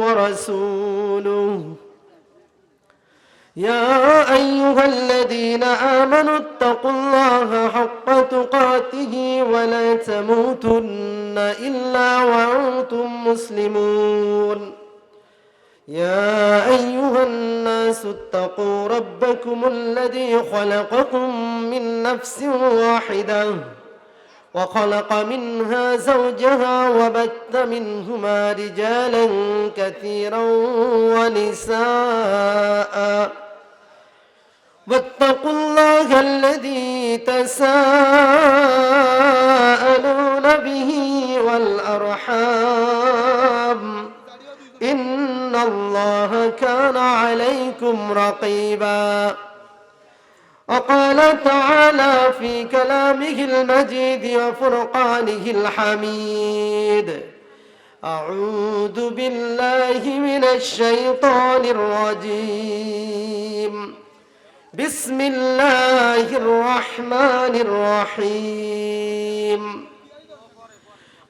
ورسوله. يا أيها الذين آمنوا اتقوا الله حق تقاته ولا تموتن إلا وأنتم مسلمون. يا أيها الناس اتقوا ربكم الذي خلقكم من نفس واحدة. وخلق منها زوجها وبث منهما رجالا كثيرا ونساء. واتقوا الله الذي تساءلون به والأرحام. إن الله كان عليكم رقيباً. وقال تعالى في كلامه المجيد وفرقانه الحميد. أعوذ بالله من الشيطان الرجيم. بسم الله الرحمن الرحيم.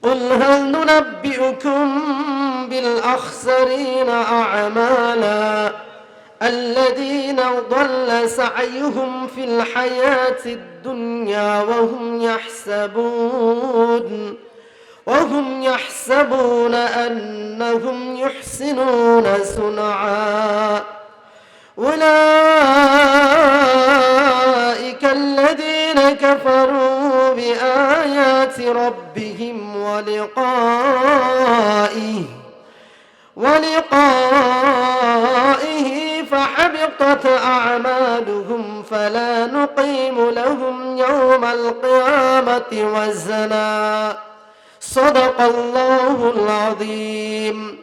قل هل ننبئكم بالأخسرين أعمالا؟ الذين ضل سعيهم في الحياة الدنيا وهم يحسبون وهم يحسبون أنهم يحسنون صنعا. أولئك الذين كفروا بآيات ربهم ولقائه ولقائه فحبطت أعمالهم فلا نقيم لهم يوم القيامة وزنا. صدق الله العظيم.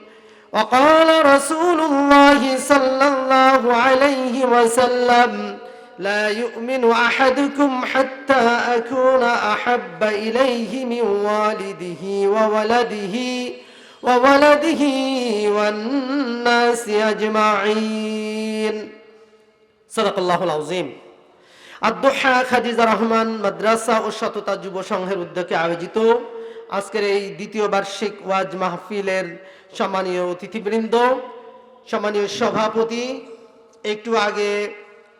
وقال رسول الله صلى الله عليه وسلم لا يؤمن أحدكم حتى أكون أحب إليه من والده وولده وولده والناس أجمعين صدق الله العظيم আদুহা খাদিজা রহমান মাদ্রাসা ও সততা যুব সংঘের উদ্যোগে আয়োজিত আজকের এই দ্বিতীয় বার্ষিক ওয়াজ মাহফিলের সম্মানীয় অতিথিবৃন্দ সম্মানীয় সভাপতি একটু আগে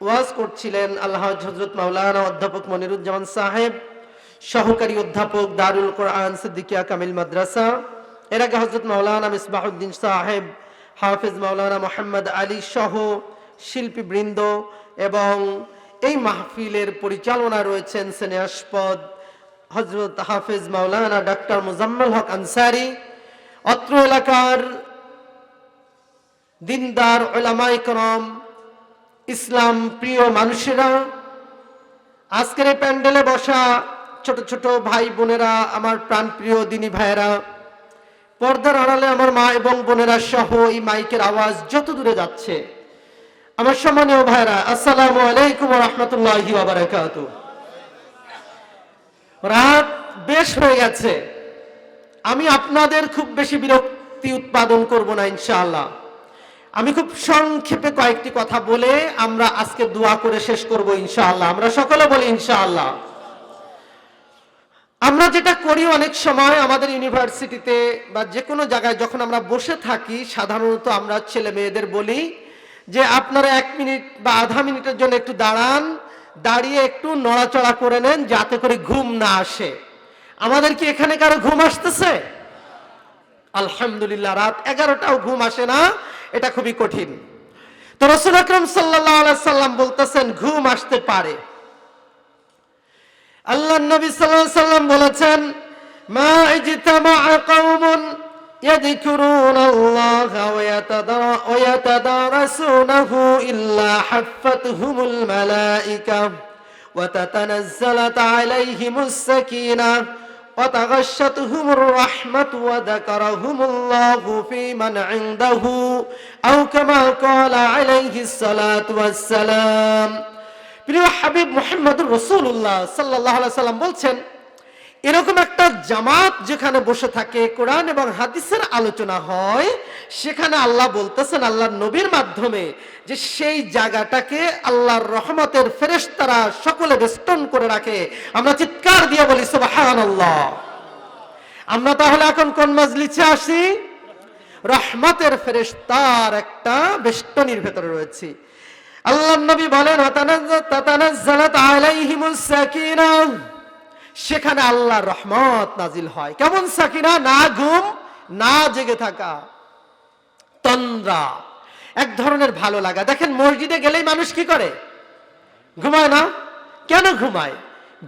ওয়াজ করছিলেন আল্লাহ হজরত মাওলানা অধ্যাপক মনিরুজ্জামান সাহেব সহকারী অধ্যাপক দারুল কোরআন সিদ্দিকিয়া কামিল মাদ্রাসা এর আগে হজরত মাওলানা মিসবাহুদ্দিন সাহেব, হাফিজ মাওলানা মোহাম্মদ আলী সহ শিল্পীবৃন্দ এবং এই মাহফিলের পরিচালনা রয়েছেন সেনেয়াসপদ হজরত হাফিজ মাওলানা ডাক্তার মুজাম্মল হক আনসারি। অত্র এলাকার দিনদার ওলামাই করম, ইসলাম প্রিয় মানুষেরা, আজকের এই প্যান্ডেলে বসা ছোট ছোট ভাই বোনেরা, আমার প্রাণপ্রিয় দিনী ভাইয়েরা পর্দার আড়ালে আমার মা এবং বোনেরা সহ এই মাইকের আওয়াজ যত দূরে যাচ্ছে। আমার সম্মানীয় ভাইরা আসসালামু আলাইকুম রহমতুল্লাহি রাত বেশ হয়ে গেছে। আমি আপনাদের খুব বেশি বিরক্তি উৎপাদন করব না, ইনশাআল্লাহ। আমি খুব সংক্ষেপে কয়েকটি কথা বলে আমরা আজকে দোয়া করে শেষ করব, ইনশাআল্লাহ। আমরা সকলে বলি, ইনশাআল্লাহ। আমরা যেটা করি অনেক সময় আমাদের ইউনিভার্সিটিতে বা যে কোনো জায়গায় যখন আমরা বসে থাকি, সাধারণত আমরা ছেলে মেয়েদের বলি যে, আপনারা এক মিনিট বা আধা মিনিটের জন্য একটু দাঁড়ান, দাঁড়িয়ে একটু নড়াচড়া করে নেন যাতে করে ঘুম না আসে। আমাদের কি এখানে কারও ঘুম আসতেছে? আলহামদুলিল্লাহ, রাত এগারোটাও ঘুম আসে না, এটা খুবই কঠিন। তো রসুল আকরম সাল্লাহ সাল্লাম বলতেছেন, ঘুম আসতে পারে। আল্লাহ নবী সাল্লাল্লাহু সাল্লাম বলেছেন মা ইজতামা কওমুন يذكرون الله ويتدارسونه إلا حفتهم الملائكة وتتنزلت عليهم السكينة وتغشتهم الرحمة وذكرهم الله في من عنده أو كما قال عليه الصلاة والسلام প্রিয় হাবিব মোহাম্মদুর রসুল্লাহ সাল্লাহ সাল্লাম বলছেন, এরকম একটা জামাত যেখানে বসে থাকে, কোরআন এবং হাদিসের আলোচনা হয়, সেখানে আল্লাহ বলতেছেন, আল্লাহর নবীর মাধ্যমে যে সেই জায়গাটাকে আল্লাহর রহমতের ফেরেশতারা সকলে বেষ্টন করে রাখে। আমরা চিৎকার দিয়ে বলি সুবাহান আল্লাহ আমরা তাহলে এখন কোন মাজলিসে আসি? রহমতের ফেরেশতার একটা বেষ্টনীর ভেতরে রয়েছি। আল্লাহ নবী বলেন সেখানে আল্লাহর রহমত নাজিল হয়। কেমন সাকিনা? না ঘুম, না জেগে থাকা। তন্দ্রা। এক ধরনের ভালো লাগা। দেখেন, মসজিদে গেলেই মানুষ কি করে? ঘুমায় না? কেন ঘুমায়?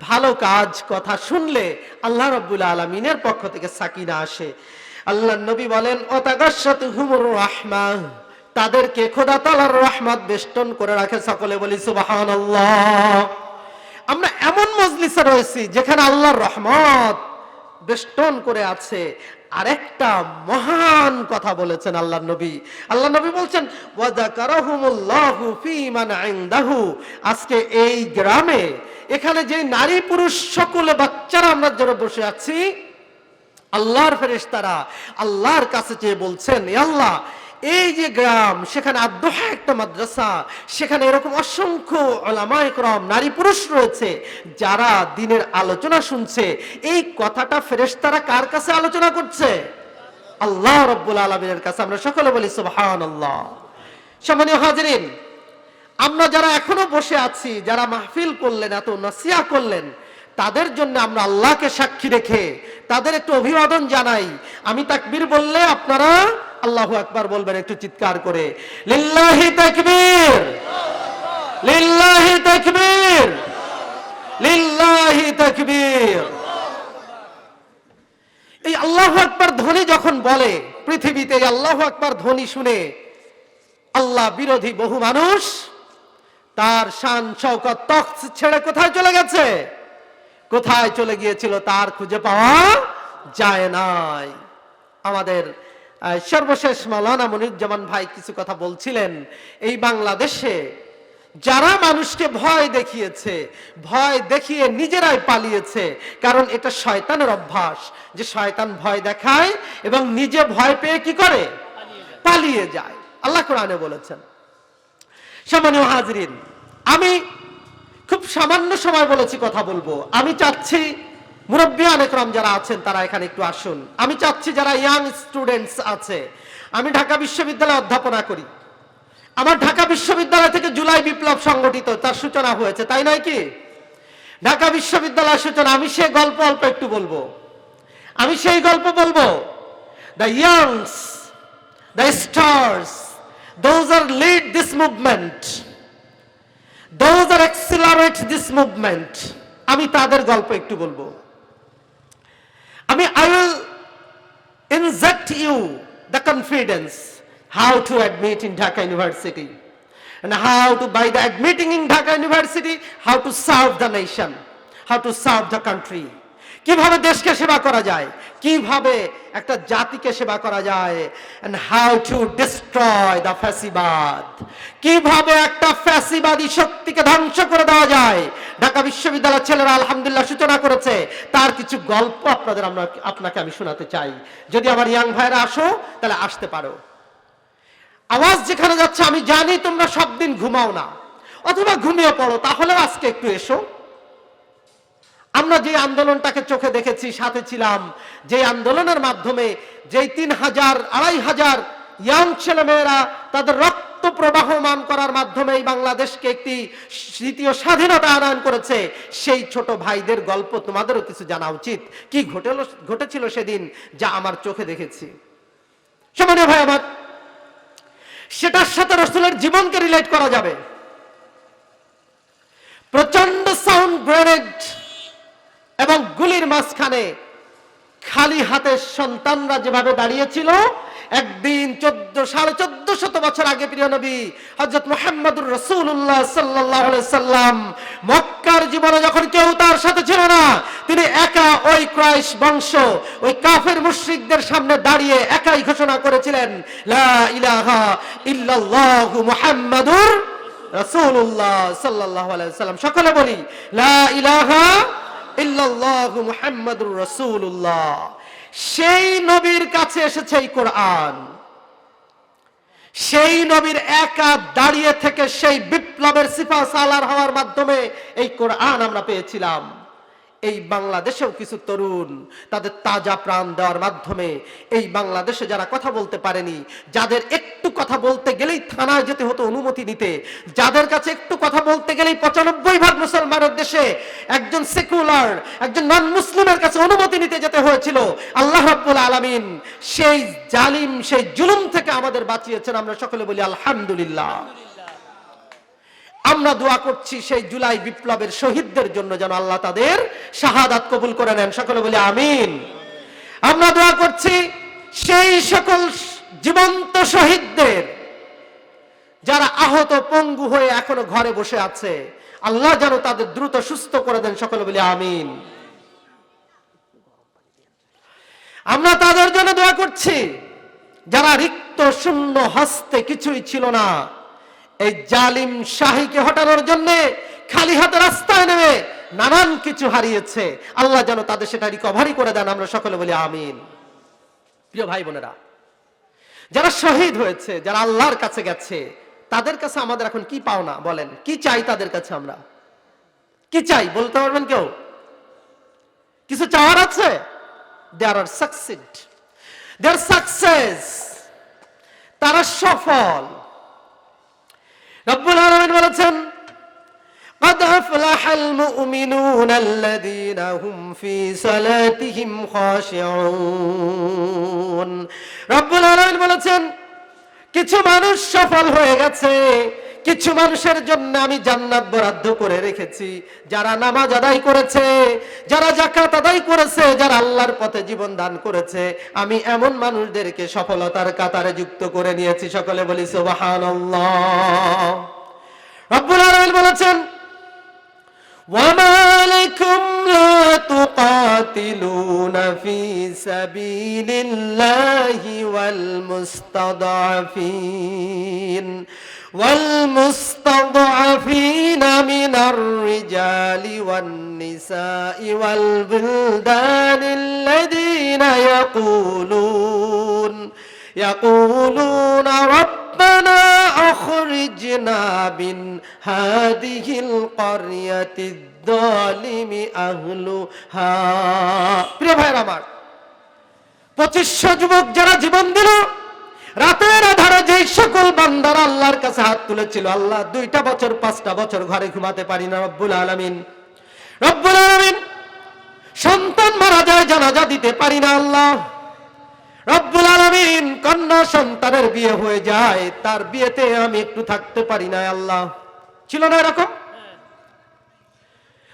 ভালো কাজ, কথা শুনলে আল্লাহ রব্বুল আলমিনের পক্ষ থেকে সাকিনা আসে। আল্লাহ নবী বলেন অতাগাসাত হুমুর রাহমা। তাদেরকে খোদা তালার রহমত বেষ্টন করে রাখে সকলে বলি সুবাহান আমরা এমন মজলিসে রয়েছি যেখানে আল্লাহর রহমত বেষ্টন করে আছে। আরেকটা মহান কথা বলেছেন আল্লাহ নবী। আল্লাহ নবী বলছেন আজকে এই গ্রামে, এখানে যে নারী পুরুষ সকলে বাচ্চারা আমরা যারা বসে আছি, আল্লাহর ফেরেশতারা আল্লাহর কাছে চেয়ে বলছেন আল্লাহ এই যে গ্রাম, সেখানে আদ্যহা একটা মাদ্রাসা, সেখানে এরকম অসংখ্য ওলামায়করম নারী পুরুষ রয়েছে, যারা দিনের আলোচনা শুনছে। এই কথাটা ফেরেশতারা কার কাছে আলোচনা করছে? আল্লাহ রব্বুল আলমিনের কাছে। আমরা সকলে বলি সুবহান আল্লাহ সামান্য হাজরিন, আমরা যারা এখনও বসে আছি, যারা মাহফিল করলেন, এত নসিয়া করলেন তাদের জন্য আমরা আল্লাহকে সাক্ষী রেখে তাদের একটু অভিবাদন জানাই। আমি তাকবীর বললে আপনারা আল্লাহু আকবার বলবেন একটু চিৎকার করে। লিল্লাহি তাকবীর! লিল্লাহি তাকবীর! লিল্লাহি তাকবীর! এই আল্লাহু আকবার ধ্বনি যখন বলে, পৃথিবীতে এই আল্লাহু আকবার ধ্বনি শুনে আল্লাহ বিরোধী বহু মানুষ তার শান শৌকত তখ্ত ছেড়ে কোথায় চলে গেছে? কোথায় চলে গিয়েছিল তার খুঁজে পাওয়া যায় নাই। আমাদের সর্বশেষ মাওলানা মনিরুজ্জামান ভাই কিছু কথা বলছিলেন। এই বাংলাদেশে যারা মানুষকে ভয় দেখিয়েছে, ভয় দেখিয়ে নিজেরাই পালিয়েছে, কারণ এটা শয়তানের অভ্যাস। যে শয়তান ভয় দেখায় এবং নিজে ভয় পেয়ে কি করে? পালিয়ে যায়। আল্লাহ কোরআনে বলেছেন। সম্মানীয় হাজরিন, আমি খুব সামান্য সময় বলেছি কথা বলব। আমি চাচ্ছি, মুরব্বী অনেকরম যারা আছেন, তারা এখানে একটু আসুন। আমি চাচ্ছি যারা ইয়াং স্টুডেন্টস আছে, আমি ঢাকা বিশ্ববিদ্যালয়ে অধ্যাপনা করি। আমার ঢাকা বিশ্ববিদ্যালয় থেকে জুলাই বিপ্লব সংগঠিত, তার সূচনা হয়েছে, তাই নয় কি? ঢাকা বিশ্ববিদ্যালয়ের সূচনা, আমি সে গল্প অল্প একটু বলব। আমি সেই গল্প বলব। The youngs the stars those are lead this movement those are accelerate this movement আমি তাদের গল্প একটু বলবো আমি I will inject you the confidence how to admit in Dhaka University and how to by the admitting in Dhaka University how to serve the nation how to serve the country কীভাবে দেশকে সেবা করা যায়? কীভাবে একটা জাতিকে সেবা করা যায়? How to destroy the ফ্যাসিবাদ? কীভাবে একটা ফ্যাসিবাদী শক্তিকে ধ্বংস করে দেওয়া যায়? ঢাকা বিশ্ববিদ্যালয়ের ছেলেরা আলহামদুলিল্লাহ সূচনা করেছে। তার কিছু গল্প আপনাদের আমরা আপনাকে আমি শোনাতে চাই। যদি আমার ইয়াং ভাইরা আসো, তাহলে আসতে পারো। আওয়াজ যেখানে যাচ্ছে, আমি জানি তোমরা সব দিন ঘুমাও না। অথবা ঘুমিয়ে পড়ো, তাহলেও আজকে একটু এসো। আমরা যে আন্দোলনটাকে চোখে দেখেছি, সাথে ছিলাম। যে আন্দোলনের মাধ্যমে যেই তিন হাজার, আড়াই হাজার ইয়াং ছেলেমেয়েরা তাদের রক্ত প্রবাহমান করার মাধ্যমে এই বাংলাদেশকে একটি দ্বিতীয় স্বাধীনতা আনয়ন করেছে, সেই ছোট ভাইদের গল্প তোমাদেরও কিছু জানা উচিত। কি ঘটেল, ঘটেছিল সেদিন যা আমার চোখে দেখেছি? সমানীয় ভাই আমার, সেটার সাথে রসুলের জীবনকে রিলেট করা যাবে। প্রচণ্ড সাউন্ড গ্রেনেড এবং গুলির মাঝখানে খালি হাতের সন্তানরা যেভাবে দাঁড়িয়েছিল, একদিন চোদ্দ, সাড়ে চোদ্দ শত বছর আগে প্রিয় নবী হজরত মোহাম্মদুর রসুল্লাহ সাল্লাহ সাল্লাম মক্কার জীবনে যখন কেউ তার সাথে ছিল না, তিনি একা ওই ক্রাইশ বংশ, ওই কাফের মুশ্রিকদের সামনে দাঁড়িয়ে একাই ঘোষণা করেছিলেন, লা ইলাহা ইল্লাল্লাহু মুহাম্মাদুর রাসূলুল্লাহ সাল্লাল্লাহু সাল্লাম। সকলে বলি, লা ইলাহা ইল্লাল্লাহু মুহাম্মাদুর সেই নবীর কাছে এসেছে এই কোরআন। সেই নবীর একা দাঁড়িয়ে থেকে সেই বিপ্লবের সিফা সালার হওয়ার মাধ্যমে এই কোরআন আমরা পেয়েছিলাম। এই বাংলাদেশেও কিছু তরুণ তাদের তাজা প্রাণ দেওয়ার মাধ্যমে এই বাংলাদেশে যারা কথা বলতে পারেনি, যাদের একটু কথা বলতে গেলেই থানায় যেতে হতো অনুমতি নিতে, যাদের কাছে একটু কথা বলতে গেলেই পঁচানব্বই ভাগ মুসলমানের দেশে একজন সেকুলার, একজন নন মুসলিমের কাছে অনুমতি নিতে যেতে হয়েছিল। আল্লাহ রাব্বুল আলামিন সেই জালিম, সেই জুলুম থেকে আমাদের বাঁচিয়েছেন, আমরা সকলে বলি আলহামদুলিল্লাহ। আমরা দোয়া করছি সেই জুলাই বিপ্লবের শহীদদের জন্য যেন আল্লাহ তাদের শাহাদাত কবুল করে নেন। সকলে বলি আমিন। আমরা দোয়া করছি সেই সকল জীবন্ত শহীদদের যারা আহত পঙ্গু হয়ে এখনও ঘরে বসে আছে। আল্লাহ যেন তাদের দ্রুত সুস্থ করে দেন। সকলে বলি আমিন। আমরা তাদের জন্য দোয়া করছি, যারা রিক্ত, শূন্য, হস্তে কিছুই ছিল না। এই জালিম শাহীকে হটানোর জন্য খালি হাতে রাস্তায় নেমে নানান কিছু হারিয়েছে। আল্লাহ যেন তাদের সেটা রিকভারি করে দেন, আমরা সকলে বলি আমিন। প্রিয় ভাই বোনেরা, যারা শহীদ হয়েছে, যারা আল্লাহর কাছে গেছে, তাদের কাছে আমাদের এখন কি পাওনা বলেন? কি চাই তাদের কাছে আমরা? কি চাই বলতে পারবেন কেউ? কিছু চাওয়ার আছে? দেয়ার আর সাকসিড দেয়ার সাকসেস তারা সফল। রব্বুল আলামিন বলেছেন قد أفلح المؤمنون الذين هم في صلاتهم خاشعون রব্বুল আলামিন বলেছেন কিছু মানুষ সফল হয়ে গেছে কিছু মানুষের জন্য আমি জান্নাত বরাদ্দ করে রেখেছি। যারা নামাজ আদায় করেছে, যারা জাকাত আদায় করেছে, যারা আল্লাহর পথে জীবন দান করেছে, আমি এমন মানুষদেরকে সফলতার কাতারে যুক্ত করে নিয়েছি। সকলে বলি, সুবহানাল্লাহ। রব্বুল আলামিন বলেছেন وما لكم لا تقاتلون في سبيل الله والمستضعفين والمستضعفين من الرجال والنساء والبلدان الذين يقولون يقولون ربنا أخرجنا من هذه القرية الظالم أهلها প্রিয় ভাইয়ের আমার পঁচিশশো যুবক যারা জীবন দিল রাতের আধারে যে সকল বান্দার আল্লাহর কাছে হাত তুলেছিল আল্লাহ দুইটা বছর পাঁচটা বছর ঘরে ঘুমাতে পারি না রব্বুল আলমিন রব্বুল আলমিন সন্তান মারা যায় জানাজা দিতে পারি না আল্লাহ রব্বুল আলমিন কন্যা সন্তানের বিয়ে হয়ে যায়, তার বিয়েতে আমি একটু থাকতে পারি না আল্লাহ। ছিল না এরকম?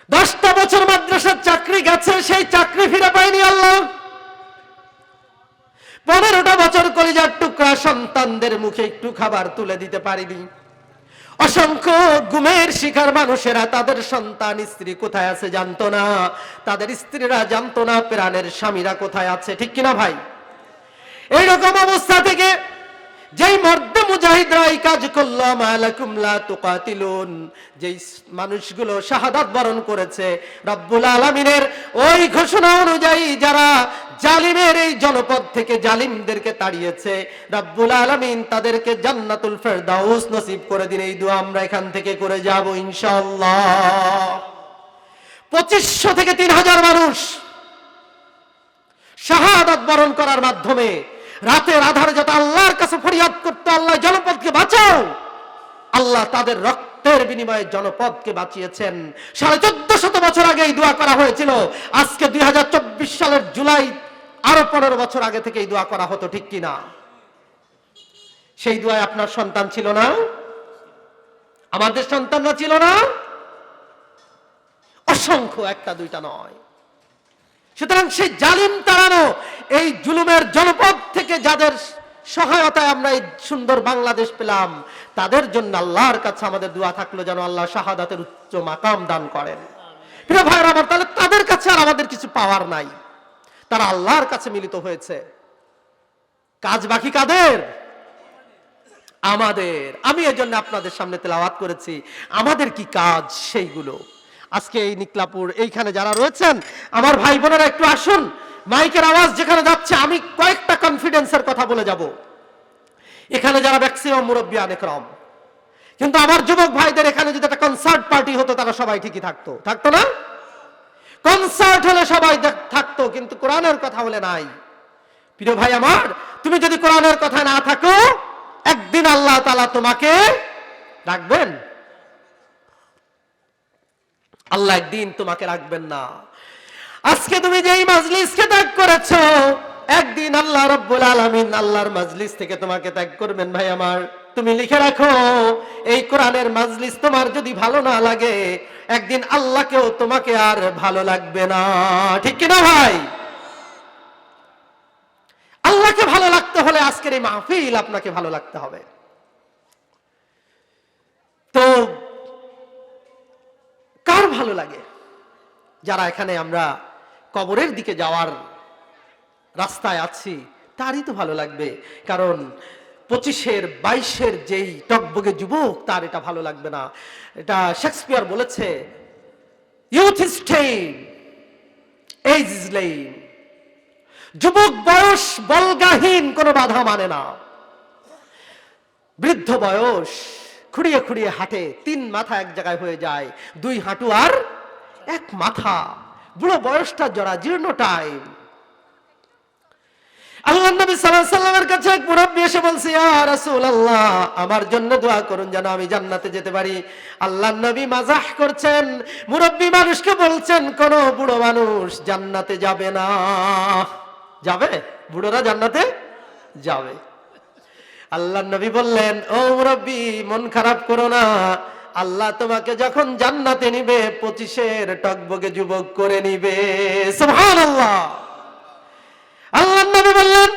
দশটা বছর মাদ্রাসার চাকরি গেছে, সেই চাকরি ফিরে পায়নি আল্লাহ। পনেরোটা বছর কলিজার টুকরা সন্তানদের মুখে একটু খাবার তুলে দিতে পারিনি। অসংখ্য গুমের শিকার মানুষেরা তাদের সন্তান, স্ত্রী কোথায় আছে জানতো না। তাদের স্ত্রীরা জানতো না প্রাণের স্বামীরা কোথায় আছে, ঠিক কিনা ভাই? এইরকম অবস্থা থেকে যেই মর্দে মুজাহিদরা এই কাজ করল মালাকুম যেই মানুষগুলো শাহাদাত বরণ করেছে, রব্বুল আলামিনের ওই ঘোষণা অনুযায়ী যারা জালিমের এই জনপদ থেকে জালিমদেরকে তাড়িয়েছে, রব্বুল আলামিন তাদেরকে জান্নাতুল ফেরদাউস নসিব করে দিন। এই দোয়া আমরা এখান থেকে করে যাব ইনশাআল্লাহ। পঁচিশশো থেকে তিন হাজার মানুষ শাহাদাত বরণ করার মাধ্যমে রাতের আধারে যাতে আল্লাহর কাছে ফরিয়াদ করতে আল্লাহ জনপদকে বাঁচাও। আল্লাহ তাদের রক্তের বিনিময়ে জনপদকে বাঁচিয়েছেন। সাড়ে চোদ্দ শত বছর আগে এই দোয়া করা হয়েছিল। আজকে দুই হাজার চব্বিশ সালের জুলাই, আরও পনেরো বছর আগে থেকে এই দোয়া করা হতো, ঠিক কিনা? সেই দোয়ায় আপনার সন্তান ছিল না? আমাদের সন্তানরা ছিল না? অসংখ্য, একটা, দুইটা নয়। সুতরাং সেই জালিম তাড়ানো এই জুলুমের জনপদ থেকে যাদের সহায়তায় আমরা এই সুন্দর বাংলাদেশ পেলাম, তাদের জন্য আল্লাহর কাছে আমাদের দোয়া থাকল যেন আল্লাহ শাহাদাতের উচ্চ মাকাম দান করেন। প্রিয় ভাইয়ের আমার, তাহলে তাদের কাছে আর আমাদের কিছু পাওয়ার নাই। তারা আল্লাহর কাছে মিলিত হয়েছে। কাজ বাকি কাদের? আমাদের। আমি এই জন্য আপনাদের সামনে তেলাওয়াত করেছি। আমাদের কি কাজ? সেইগুলো। আজকে এই নিকলাপুর, এইখানে যারা রয়েছেন, আমার ভাই বোনেরা একটু আসুন। মাইকের আওয়াজ যেখানে যাচ্ছে, আমি কয়েকটা কনফিডেন্সের কথা বলে যাব। এখানে যারা ম্যাক্সিমাম মুরব্বী অনেক রম কিন্তু আমার যুবক ভাইদের এখানে যদি একটা কনসার্ট পার্টি হতো, তারা সবাই ঠিকই থাকতো। থাকতো না? কনসার্ট হলে সবাই থাকতো, কিন্তু কোরআনের কথা হলে নাই। প্রিয় ভাই আমার, তুমি যদি কোরআনের কথা না থাকো, একদিন আল্লাহ তালা তোমাকে রাখবেন আল্লাহ একদিন তোমাকে রাখবেন না। আজকে তুমি যেই মাজলিসকে ত্যাগ করেছ, একদিন আল্লাহ রব্বুল আলামিন আল্লাহর মাজলিস থেকে তোমাকে ত্যাগ করবেন ভাই আমার। তুমি লিখে রাখো, এই কোরআনের মাজলিস তোমার যদি ভালো না লাগে, একদিন আল্লাহকেও তোমাকে আর ভালো লাগবে না। ঠিক কিনা ভাই? আল্লাহকে ভালো লাগতে হলে আজকের এই মাহফিল আপনাকে ভালো লাগতে হবে। তো কার ভালো লাগে। যারা এখানে আমরা কবরের দিকে যাওয়ার রাস্তায় আছি, তারই তো ভালো লাগবে। কারণ পঁচিশের, বাইশের যেই টকবগে যুবক, তার এটা ভালো লাগবে না। এটা শেক্সপিয়ার বলেছে youth is tain age is lane যুবক বয়স বলগাহীন, কোনো বাধা মানে না। বৃদ্ধ বয়স খুঁড়িয়ে খুঁড়িয়ে হাঁটে, তিন মাথা এক জায়গায় হয়ে যায়, দুই হাঁটু আর এক মাথা। বুড়ো বয়সটা জরা জীর্ণ টাইম কাছে মুরব্বী এসে আমার জন্য দোয়া করুন যেন আমি জান্নাতে যেতে পারি। মাজাহ করছেন। মুরব্বী মানুষকে বলছেন, কোন বুড়ো মানুষ জান্নাতে যাবে না। যাবে? বুড়োরা জান্নাতে যাবে। আল্লাহ নবী বললেন, ও মুরব্বী, মন খারাপ করো না। আল্লাহ তোমাকে যখন জান্নাতে নিবে, পঁচিশের টকবগে যুবক করে নিবে। আল্লাহ নবী বললেন,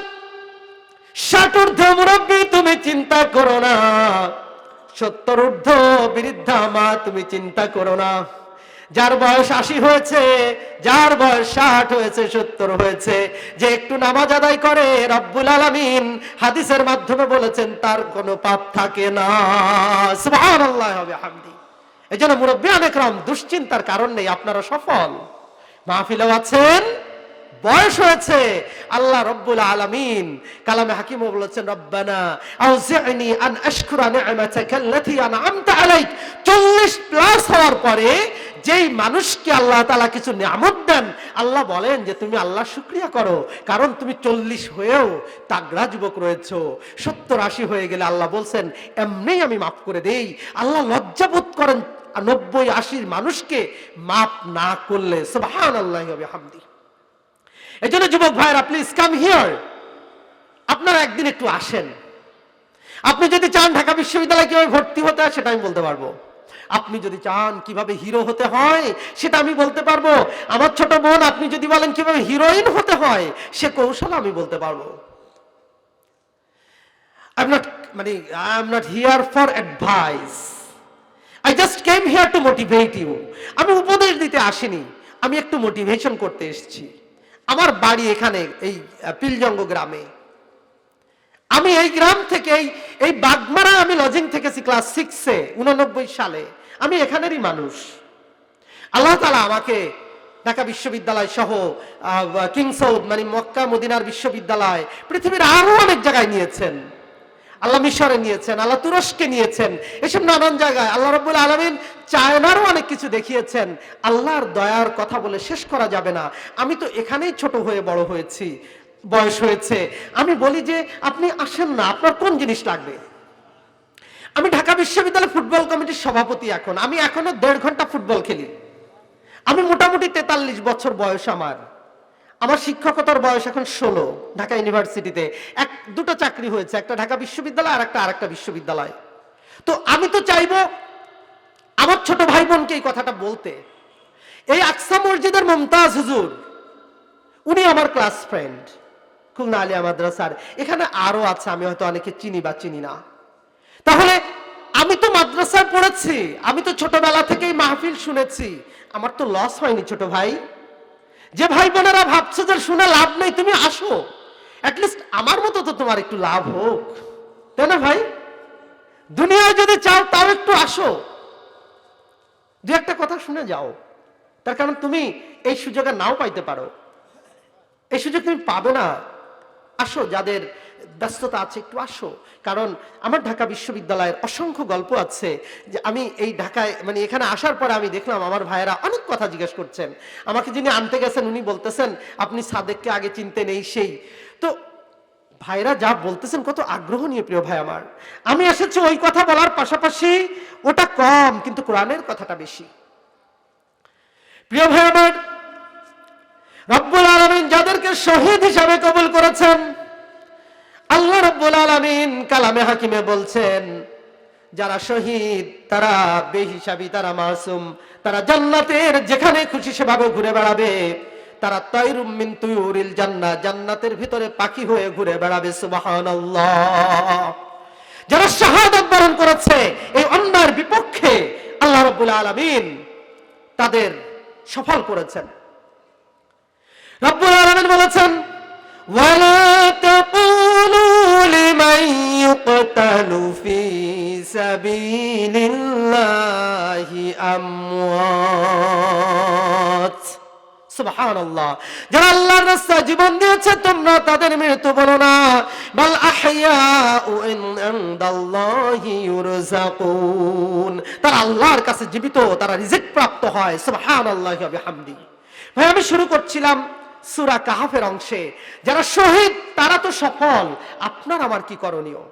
ষাট ঊর্ধ্ব মুরব্বী, তুমি চিন্তা করো না। সত্তর ঊর্ধ্ব বৃদ্ধা মা, তুমি চিন্তা করো না। যার বয়স আশি হয়েছে, যার বয়স ষাট হয়েছে, সত্তর হয়েছে, যে একটু নামাজ আদায় করে, রব্বুল আলমিন হাদিসের মাধ্যমে বলেছেন, তার কোনো পাপ থাকে না। হবে হামদি এই জন্য মুরব্বী অনেক রকম দুশ্চিন্তার কারণ নেই, আপনারা সফল। মাহফিলেও আছেন বয়স হয়েছে। আল্লাহ রব্বুল আলামিন কালামে হাকিম বলেছেন, রব্বানা আউজি'নি আন আশকুরা আল্লাতী আন'আমতা আলাইক। 40 প্লাস হওয়ার পরে যেই মানুষকে আল্লাহ তাআলা কিছু নিয়ামত দেন, আল্লাহ বলেন যে, তুমি আল্লাহ শুকরিয়া করো, কারণ তুমি চল্লিশ হয়েও তাগড়া যুবক রয়েছো। সত্তর আশি হয়ে গেলে আল্লাহ বলছেন, এমনিই আমি মাফ করে দেই। আল্লাহ লজ্জাবোধ করেন নব্বই আশির মানুষকে মাফ না করলে। সুবহান আল্লাহ হবে হামদি এই জন্য যুবক ভাইরা প্লিজ কাম হিয়ার আপনারা একদিন একটু আসেন। আপনি যদি চান ঢাকা বিশ্ববিদ্যালয়ে কীভাবে ভর্তি হতে হয়, সেটা আমি বলতে পারব। আপনি যদি চান কীভাবে হিরো হতে হয়, সেটা আমি বলতে পারব। আমার ছোট বোন, আপনি যদি বলেন কীভাবে হিরোইন হতে হয়, সে কৌশল আমি বলতে পারব। নট মানে I not here for advice I here to motivate you আমি উপদেশ দিতে আসিনি। আমি একটু মোটিভেশন করতে এসেছি। আমার বাড়ি এখানে, এই পিলজঙ্গ গ্রামে। আমি এই গ্রাম থেকে এই বাগমারা আমি লজিং থেকেছি ক্লাস সিক্সে উননব্বই সালে। আমি এখানেরই মানুষ। আল্লাহ তালা আমাকে ঢাকা বিশ্ববিদ্যালয় সহ কিংসৌদ মানে মক্কা, মদিনার বিশ্ববিদ্যালয়, পৃথিবীর আরও অনেক জায়গায় নিয়েছেন। আল্লাহ মিশরে নিয়েছেন, আল্লাহ তুরস্কে নিয়েছেন, এসব নানান জায়গায়। আল্লাহ রব্বুল আলমিন চায়নারও অনেক কিছু দেখিয়েছেন। আল্লাহর দয়ার কথা বলে শেষ করা যাবে না। আমি তো এখানেই ছোট হয়ে বড় হয়েছি, বয়স হয়েছে। আমি বলি যে আপনি আসেন না, আপনার কোন জিনিস লাগবে? আমি ঢাকা বিশ্ববিদ্যালয় ফুটবল কমিটির সভাপতি এখন। আমি এখনও দেড় ঘণ্টা ফুটবল খেলি। আমি মোটামুটি তেতাল্লিশ বছর বয়স আমার। আমার শিক্ষকতার বয়স এখন ষোলো, ঢাকা ইউনিভার্সিটিতে। এক, দুটো চাকরি হয়েছে, একটা ঢাকা বিশ্ববিদ্যালয় আর একটা আরেকটা বিশ্ববিদ্যালয়। তো আমি তো চাইব আমার ছোট ভাই বোনকে এই কথাটা বলতে। এই আকসা মসজিদের মমতাজ হুজুর, উনি আমার ক্লাস ফ্রেন্ড, খুলনা আলিয়া মাদ্রাসার। এখানে আরও আছে, আমি হয়তো অনেকে চিনি বা চিনি না। তাহলে আমি তো মাদ্রাসায় পড়েছি, আমি তো ছোটবেলা থেকেই মাহফিল শুনেছি। আমার তো লস হয়নি ছোট ভাই। যে ভাই বোনেরা ভাবছ যে শুনে লাভ নেই, তুমি আসো। অ্যাটলিস্ট আমার মতো তো তোমার একটু লাভ হোক। তাই না ভাই? দুনিয়ায় যদি চাও তাও একটু আসো। দু একটা কথা শুনে যাও। তার কারণ তুমি এই সুযোগে নাও পাইতে পারো। এই সুযোগ তুমি পাবে না। আসো যাদের ব্যস্ততা আছে, একটু আসো। কারণ আমার ঢাকা বিশ্ববিদ্যালয়ের অসংখ্য গল্প আছে যে আমি এই ঢাকায় মানে এখানে আসার পরে আমি দেখলাম আমার ভাইয়েরা অনেক কথা জিজ্ঞেস করছেন। আমাকে যিনি আনতে গেছেন, উনি বলতেছেন, আপনি সাদেককে আগে চিনতেন এই সেই। তো ভাইরা যা বলতেছেন, কত আগ্রহ নিয়ে প্রিয় ভাই আমার। আমি এসেছি ওই কথা বলার পাশাপাশি ওটা কম, কিন্তু কোরআনের কথাটা বেশি। প্রিয় ভাই আমার, রব্বুল আলমিন যাদেরকে শহীদ হিসাবে কবুল করেছেন আল্লাহ রব্বুল আলমিন কালামে হাকিমে বলছেন, যারা শহীদ, তারা বেহিসাবি, তারা মাসুম, তারা জান্নাতের যেখানে খুশি সেভাবে ঘুরে বেড়াবে। তারা তৈরুম মিন তুয়ুরিল জান্নাহ, জান্নাতের ভিতরে পাখি হয়ে ঘুরে বেড়াবে, সুবহানাল্লাহ। যারা শাহাদাত বরণ করেছে, এই অন্যায়ের বিপক্ষে আল্লাহ রব্বুল আলামিন তাদের সফল করেছেন। রব্বুল আলামিন বলেছেন, ওয়ালা তাকুলু লিমান ইউকতালু ফি সাবিলিল্লাহি আমওয়াত সুবহানাল্লাহ যারা আল্লাহর রাস্তায় জীবন দিয়েছে, তোমরা তাদের মৃত্যু বলো না। বাল আহইয়াউ ইনদাল্লাহি ইউরজাকুন তারা আল্লাহর কাছে জীবিত, তারা রিজিক প্রাপ্ত হয়। সুবহানাল্লাহি ওয়া বিহামদি ভাই, আমি শুরু করছিলাম সূরা কাহাফের অংশে। যারা শহীদ, তারা তো সফল। আপনার আমার কি করণীয়?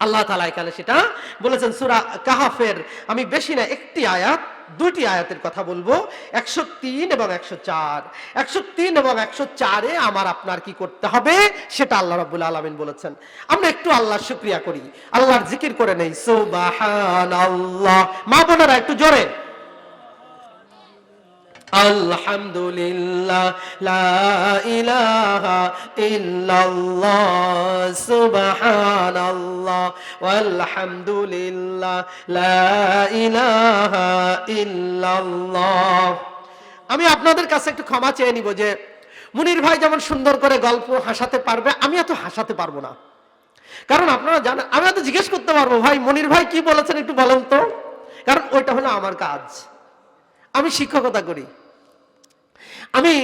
আল্লাহ তালা এখানে সেটা বলেছেন, সুরা কাহাফের, আমি বেশি না, একটি আয়াত, দুইটি আয়াতের কথা বলব, একশো তিন এবং একশো চার। একশো তিন এবং একশো চারে আমার আপনার কি করতে হবে? সেটা আল্লাহ রাবুল আলমিন বলেছেন। আমরা একটু আল্লাহ শুক্রিয়া করি। আল্লাহর জিকির করে নেই আল্লাহ মা বোনেরা, একটু জোরে। আলহামদুলিল্লাহ, লা ইলাহা ইল্লাল্লাহ, সুবহানাল্লাহ, ওয়ালহামদুলিল্লাহ, লা ইলাহা ইল্লাল্লাহ। আমি আপনাদের কাছে একটু ক্ষমা চেয়ে নিব যে, মুনির ভাই যেমন সুন্দর করে গল্প হাসাতে পারবে, আমি এত হাসাতে পারব না। কারণ আপনারা জানেন, আমি এত জিজ্ঞেস করতে পারব, ভাই, মনির ভাই কি বলেছেন একটু বলেন তো? কারণ ওইটা হলো আমার কাজ। আমি শিক্ষকতা করি। আমি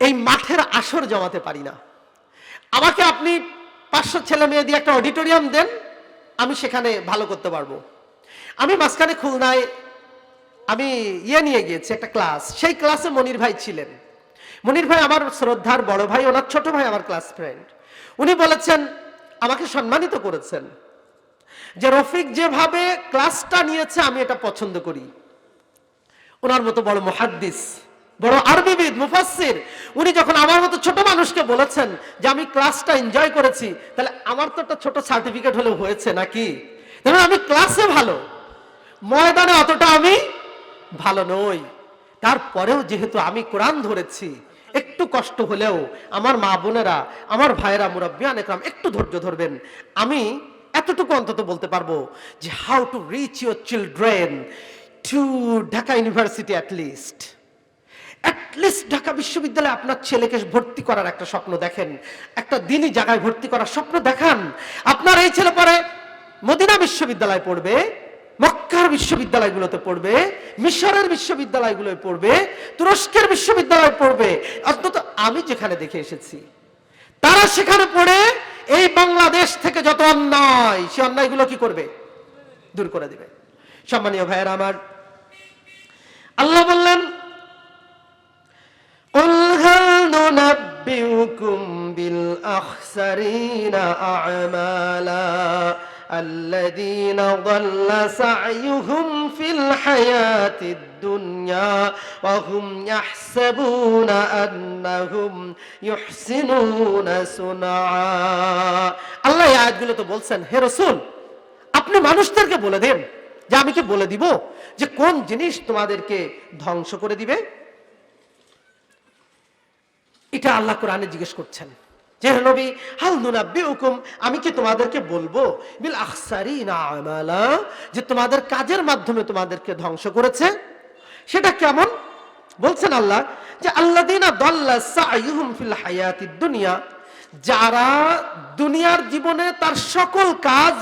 এই মাঠের আসর জমাতে পারি না। আমাকে আপনি পাঁচশো ছেলে মেয়ে দিয়ে একটা অডিটোরিয়াম দেন, আমি সেখানে ভালো করতে পারব। আমি মাঝখানে খুলনায়, আমি ইয়ে নিয়ে গিয়েছি, একটা ক্লাস। সেই ক্লাসে মনির ভাই ছিলেন। মনির ভাই আমার শ্রদ্ধার বড় ভাই, ওনার ছোট ভাই আমার ক্লাস ফ্রেন্ড। উনি বলেছেন, আমাকে সম্মানিত করেছেন যে রফিক যেভাবে ক্লাসটা নিয়েছে, আমি এটা পছন্দ করি। ওনার মতো বড় মহাদ্দিস বড় আরবিবিদ, মুফাসসির, উনি যখন আমার মতো ছোট মানুষকে বলেছেন যে আমি ক্লাসটা এনজয় করেছি, তাহলে আমার তো একটা ছোট সার্টিফিকেট হলেও হয়েছে নাকি? তাহলে আমি ক্লাসে ভালো, ময়দানে অতটা আমি ভালো নই। তারপরেও যেহেতু আমি কোরআন ধরেছি, একটু কষ্ট হলেও আমার মা বোনেরা, আমার ভাইয়েরা মুরব্বিয়ান একরাম একটু ধৈর্য ধরবেন। আমি এতটুকু অন্তত বলতে পারব যে how to reach your children to Dhaka university at least at least Dhaka বিশ্ববিদ্যালয়ে আপনার ছেলেকে ভর্তি করার একটা স্বপ্ন দেখেন। একটা দিনই জায়গায় ভর্তি করার স্বপ্ন দেখান। আপনার এই ছেলে পরে মদিনা বিশ্ববিদ্যালয় পড়বে, মক্কার বিশ্ববিদ্যালয়গুলোতে পড়বে, মিশরের বিশ্ববিদ্যালয়গুলোয় পড়বে, তুরস্কের বিশ্ববিদ্যালয়ে পড়বে। অন্তত আমি যেখানে দেখে এসেছি, তারা সেখানে পড়ে এই বাংলাদেশ থেকে যত অন্যায়, সে অন্যায়গুলো কি করবে? দূর করে দিবে। সম্মানীয় ভাইয়েরা আমার, আল্লাহ বললেন أنبئكم بالأخسرين أعمالا الذين ضل سعيهم في الحياة الدنيا وهم يحسبون أنهم يحسنون صنعا الله يا عاد قلت আয়াতগুলো তো বলছেন হে রসুল আপনি মানুষদেরকে বলে দেন کے بولا دیبو বলে کون جنیش تمہا دیر کے ধ্বংস করে دیبے এটা আল্লাহ কোরআনে জিজ্ঞেস করছেন। যে নবী, হাল নুনাব্বি হুকুম আমি কি তোমাদেরকে বলব? বিল আখসারি না আমালা, যে তোমাদের কাজের মাধ্যমে তোমাদেরকে ধ্বংস করেছে। সেটা কেমন? বলছেন আল্লাহ, যে আল্লাদিনা দল্লা সাইহুম ফিল হায়াতিদ দুনিয়া, যারা দুনিয়ার জীবনে তার সকল কাজ